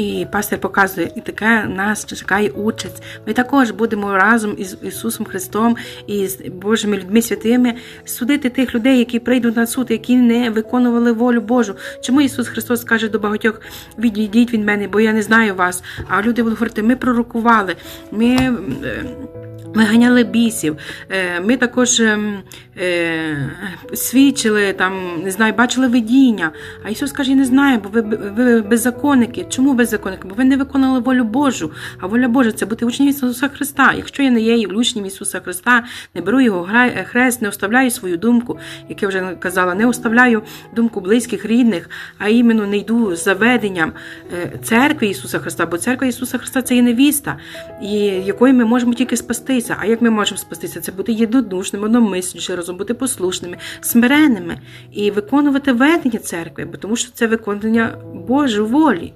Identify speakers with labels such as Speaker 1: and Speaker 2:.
Speaker 1: І пастор показує, і таке нас чекає участь. Ми також будемо разом із Ісусом Христом і з Божими людьми святими судити тих людей, які прийдуть на суд, які не виконували волю Божу. Чому Ісус Христос каже до багатьох: відійдіть від мене, бо я не знаю вас. А люди будуть говорити, ми пророкували, ми. е, ми ганяли бісів, е, ми також е, свідчили, там, не знаю, бачили видіння. А Ісус каже, я не знаю, бо ви беззаконники. Чому беззаконники? Бо ви не виконали волю Божу. А воля Божа це бути учнем Ісуса Христа. Якщо я не є учнем Ісуса Христа, не беру його гра- хрест, не оставляю свою думку, як я вже казала, не оставляю думку близьких, рідних, а іменно не йду за веденням е, церкви Ісуса Христа, бо церква Ісуса Христа це є невіста, і якою ми можемо тільки спастися. А як ми можемо спастися? Це бути єдинодушними, одномислючи, разом бути послушними, смиренними і виконувати ведення церкви, бо тому що це виконання Божої волі.